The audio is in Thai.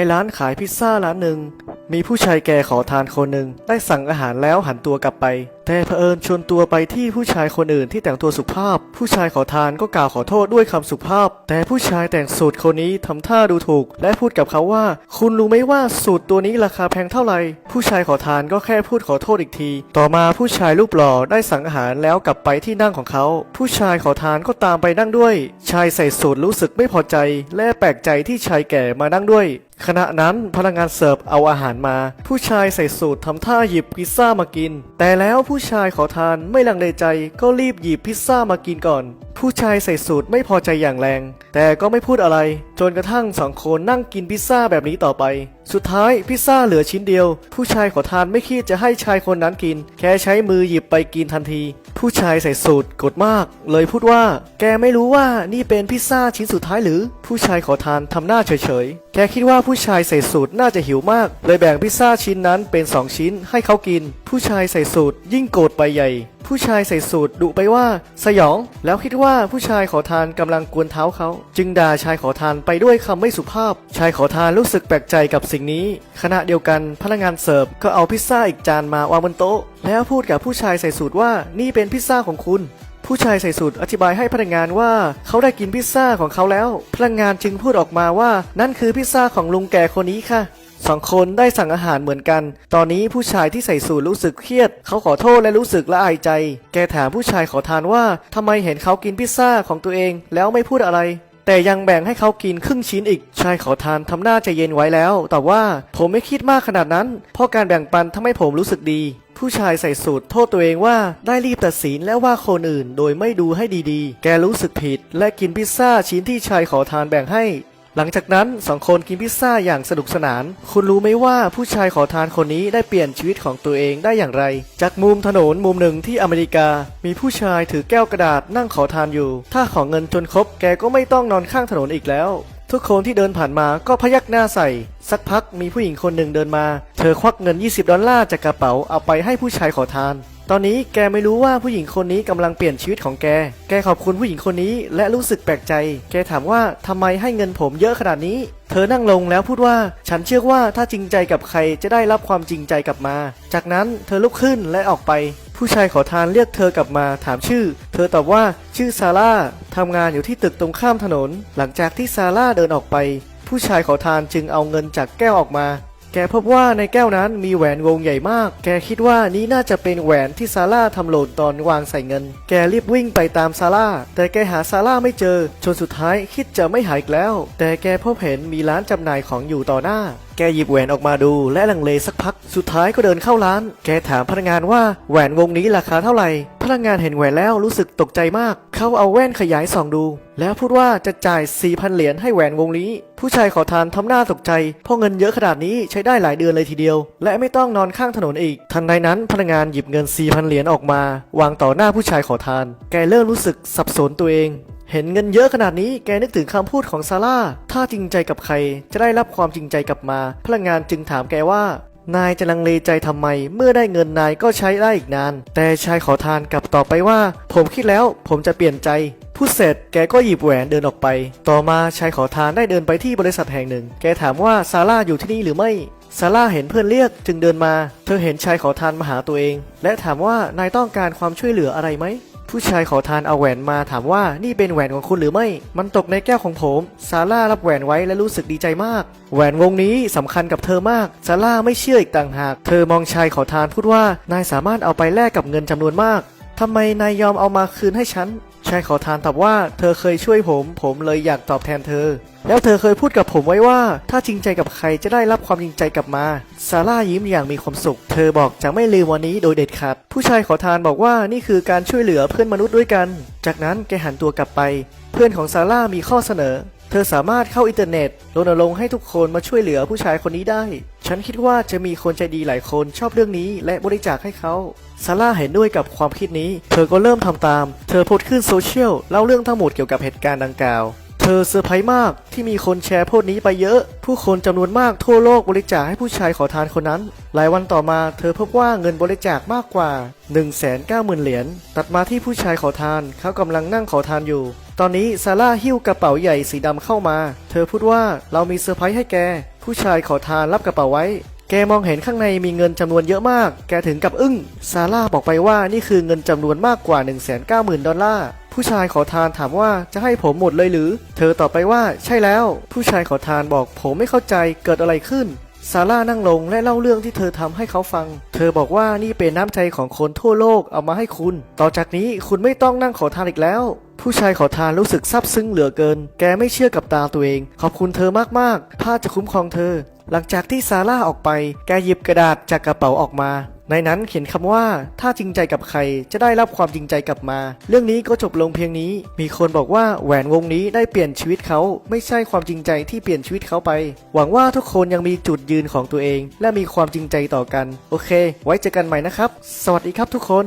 ในร้านขายพิซซ่าร้านหนึ่งมีผู้ชายแก่ขอทานคนหนึ่งได้สั่งอาหารแล้วหันตัวกลับไป แต่เผอิญชวนตัวไปที่ผู้ชายคนอื่นที่แต่งตัวสุภาพ ผู้ชายขอทานก็กล่าวขอโทษด้วยคำสุภาพ แต่ผู้ชายแต่งสูตรคนนี้ทำท่าดูถูก และพูดกับเขาว่า คุณรู้ไหมว่าสูตรตัวนี้ราคาแพงเท่าไหร่ผู้ชายขอทานก็แค่พูดขอโทษอีกที ต่อมาผู้ชายรูปหล่อได้สั่งอาหารแล้วกลับไปที่นั่งของเขา ผู้ชายขอทานก็ตามไปนั่งด้วย ชายใส่สูตรรู้สึกไม่พอใจ และแปลกใจที่ชายแก่มานั่งด้วยขณะนั้นพนักงานเสิร์ฟเอาอาหารมา ผู้ชายใส่สูตรทำท่าหยิบพิซซ่ามากิน แต่แล้วผู้ชายขอทานไม่ลังเลใจก็รีบหยิบพิซซ่ามากินก่อน ผู้ชายใส่สูตรไม่พอใจอย่างแรง แต่ก็ไม่พูดอะไร จนกระทั่งสองคนนั่งกินพิซซ่าแบบนี้ต่อไป สุดท้ายพิซซ่าเหลือชิ้นเดียว ผู้ชายขอทานไม่คิดจะให้ชายคนนั้นกิน แค่ใช้มือหยิบไปกินทันที ผู้ชายใส่สูตรกดมาก เลยพูดว่า แกไม่รู้ว่านี่เป็นพิซซ่าชิ้นสุดท้ายหรือ ผู้ชายขอทานทำหน้าเฉยๆ แกคิดว่าผู้ชายใส่สูตรน่าจะหิวมาก เลยแบ่งพิซซ่าชิ้นนั้นเป็นสองชิ้นให้เขากิน ผู้ชายใส่สูตรยิ่งโกรธไปใหญ่ ผู้ชายใส่สูตรดุไปว่า สยอง แล้วคิดว่าผู้ชายขอทานกำลังกวนเท้าเขา จึงด่าชายขอทานไปด้วยคำไม่สุภาพ ชายขอทานรู้สึกแปลกใจกับสิ่งนี้ ขณะเดียวกันพนักงานเสิร์ฟก็เอาพิซซ่าอีกจานมาวางบนโต๊ะ แล้วพูดกับผู้ชายใส่สูตรว่านี่เป็นพิซซ่าของคุณผู้ชายใส่สูตรอธิบายให้พนักงานว่าเขาได้กินพิซซ่าของเขาแล้ว พนักงานจึงพูดออกมาว่านั่นคือพิซซ่าของลุงแก่คนนี้ค่ะ สองคนได้สั่งอาหารเหมือนกัน ตอนนี้ผู้ชายที่ใส่สูทรู้สึกเครียด เขาขอโทษและรู้สึกละอายใจ แกถามผู้ชายขอทานว่าทำไมเห็นเขากินพิซซ่าของตัวเองแล้วไม่พูดอะไร แต่ยังแบ่งให้เขากินครึ่งชิ้นอีก ชายขอทานทำหน้าใจเย็นไว้แล้ว แต่ว่าผมไม่คิดมากขนาดนั้น เพราะการแบ่งปันทำให้ผมรู้สึกดี ผู้ชายใส่สูตรโทษตัวเองว่าได้รีบตัดสินและว่าคนอื่น โดยไม่ดูให้ดีๆ แกรู้สึกผิด และกินพิซซ่าชิ้นที่ชายขอทานแบ่งให้ หลังจากนั้นสองคนกินพิซซ่าอย่างสนุกสนาน คุณรู้ไหมว่าผู้ชายขอทานคนนี้ได้เปลี่ยนชีวิตของตัวเองได้อย่างไร จากมุมถนนมุมหนึ่งที่อเมริกา มีผู้ชายถือแก้วกระดาษนั่งขอทานอยู่ ถ้าขอเงินจนครบแกก็ไม่ต้องนอนข้างถนนอีกแล้ว ทุกคนที่เดินผ่านมาก็พยักหน้าใส่ สักพักมีผู้หญิงคนหนึ่งเดินมา เธอควักเงิน 20 ดอลลาร์จากกระเป๋าเอาไปให้ผู้ชายขอทาน ตอนนี้แกไม่รู้ว่าผู้หญิงคนนี้กำลังเปลี่ยนชีวิตของแก แกขอบคุณผู้หญิงคนนี้และรู้สึกแปลกใจ แกถามว่าทำไมให้เงินผมเยอะขนาดนี้ เธอนั่งลงแล้วพูดว่าฉันเชื่อว่าถ้าจริงใจกับใครจะได้รับความจริงใจกลับมา จากนั้นเธอลุกขึ้นและออกไป ผู้ชายขอทานเรียกเธอกลับมาถามชื่อ เธอตอบว่าชื่อซาร่าทำงานอยู่ที่ตึกตรงข้ามถนน หลังจากที่ซาร่าเดินออกไป ผู้ชายขอทานจึงเอาเงินจากแก้วออกมา แกพบว่าในแก้วนั้นมีแหวนวงใหญ่มาก แกคิดว่านี้น่าจะเป็นแหวนที่ซาร่าทำหล่นตอนวางใส่เงิน แกรีบวิ่งไปตามซาร่า แต่แกหาซาร่าไม่เจอ จนสุดท้ายคิดจะไม่หายอีกแล้ว แต่แกพบเห็นมีร้านจำหน่ายของอยู่ต่อหน้าแกหยิบแหวนออกมาดูและลังเลสักพัก สุดท้ายก็เดินเข้าร้าน แกถามพนักงานว่าแหวนวงนี้ราคาเท่าไหร่ พนักงานเห็นแหวนแล้วรู้สึกตกใจมาก เขาเอาแว่นขยายส่องดู แล้วพูดว่าจะจ่าย4,000เหรียญให้แหวนวงนี้ ผู้ชายขอทานทำหน้าตกใจ เพราะเงินเยอะขนาดนี้ใช้ได้หลายเดือนเลยทีเดียว และไม่ต้องนอนข้างถนนอีก ทันใดนั้นพนักงานหยิบเงิน4,000เหรียญออกมา วางต่อหน้าผู้ชายขอทาน แกเริ่มรู้สึกสับสนตัวเอง เห็นเงินเยอะขนาดนี้แกนึกถึงคำพูดของซาร่า ถ้าจริงใจกับใครจะได้รับความจริงใจกลับมาพนักงานจึงถามแกว่า นายจะลังเลใจทำไม เมื่อได้เงินนายก็ใช้ได้อีกนาน แต่ชายขอทานกลับตอบไปว่า ผมคิดแล้วผมจะเปลี่ยนใจพูดเสร็จแกก็หยิบแหวนเดินออกไป ต่อมาชายขอทานได้เดินไปที่บริษัทแห่งหนึ่ง แกถามว่าซาร่าอยู่ที่นี่หรือไม่ซาร่าเห็นเพื่อนเรียกจึงเดินมา เธอเห็นชายขอทานมาหาตัวเอง และถามว่านายต้องการความช่วยเหลืออะไรไหม ผู้ชายขอทานเอาแหวนมาถามว่านี่เป็นแหวนของคุณหรือไม่ มันตกในแก้วของผม ซาร่ารับแหวนไว้และรู้สึกดีใจมาก แหวนวงนี้สำคัญกับเธอมาก ซาร่าไม่เชื่ออีกต่างหาก เธอมองชายขอทานพูดว่า นายสามารถเอาไปแลกกับเงินจำนวนมากทำไมนายยอมเอามาคืนให้ฉัน ชายขอทานตอบว่าเธอเคยช่วยผม ผมเลยอยากตอบแทนเธอ แล้วเธอเคยพูดกับผมไว้ว่า ถ้าจริงใจกับใครจะได้รับความจริงใจกลับมาซาร่ายิ้มอย่างมีความสุข เธอบอกจะไม่ลืมวันนี้โดยเด็ดขาดผู้ชายขอทานบอกว่านี่คือการช่วยเหลือเพื่อนมนุษย์ด้วยกัน จากนั้นแกหันตัวกลับไป เพื่อนของซาร่ามีข้อเสนอ เธอสามารถเข้าอินเทอร์เน็ตรณรงค์ให้ทุกคนมาช่วยเหลือผู้ชายคนนี้ได้ ฉันคิดว่าจะมีคนใจดีหลายคนชอบเรื่องนี้ และบริจาคให้เขาซาร่าเห็นด้วยกับความคิดนี้ เธอก็เริ่มทำตาม เธอโพสต์ขึ้นโซเชียลเล่าเรื่องทั้งหมดเกี่ยวกับเหตุการณ์ดังกล่าว เธอเซอร์ไพรส์มากที่มีคนแชร์โพสต์นี้ไปเยอะ ผู้คนจำนวนมากทั่วโลกบริจาคให้ผู้ชายขอทานคนนั้น หลายวันต่อมาเธอพบว่าเงินบริจาคมากกว่า 190,000 เหรียญ ตัดมาที่ผู้ชายขอทาน เขากำลังนั่งขอทานอยู่ ตอนนี้ซาร่าหิ้วกระเป๋าใหญ่สีดำเข้ามา เธอพูดว่าเรามีเซอร์ไพรส์ให้แก ผู้ชายขอทานรับกระเป๋าไว้ แกมองเห็นข้างในมีเงินจำนวนเยอะมาก แกถึงกับอึ้ง ซาร่าบอกไปว่านี่คือเงินจำนวนมากกว่า 190,000 ดอลลาร์ ผู้ชายขอทานถามว่าจะให้ผมหมดเลยหรือ เธอตอบไปว่าใช่แล้ว ผู้ชายขอทานบอกผมไม่เข้าใจเกิดอะไรขึ้นซาร่านั่งลงและเล่าเรื่องที่เธอทำให้เขาฟัง เธอบอกว่านี่เป็นน้ำใจของคนทั่วโลกเอามาให้คุณ ต่อจากนี้คุณไม่ต้องนั่งขอทานอีกแล้ว ผู้ชายขอทานรู้สึกซาบซึ้งเหลือเกิน แกไม่เชื่อกับตาตัวเอง ขอบคุณเธอมากๆผ้าจะคุ้มครองเธอ หลังจากที่ซาร่าออกไป แกหยิบกระดาษจากกระเป๋าออกมา ในนั้นเขียนคำว่า ถ้าจริงใจกับใครจะได้รับความจริงใจกลับมา เรื่องนี้ก็จบลงเพียงนี้ มีคนบอกว่าแหวนวงนี้ได้เปลี่ยนชีวิตเขา ไม่ใช่ความจริงใจที่เปลี่ยนชีวิตเขาไป หวังว่าทุกคนยังมีจุดยืนของตัวเอง และมีความจริงใจต่อกัน โอเค ไว้เจอกันใหม่นะครับ สวัสดีครับทุกคน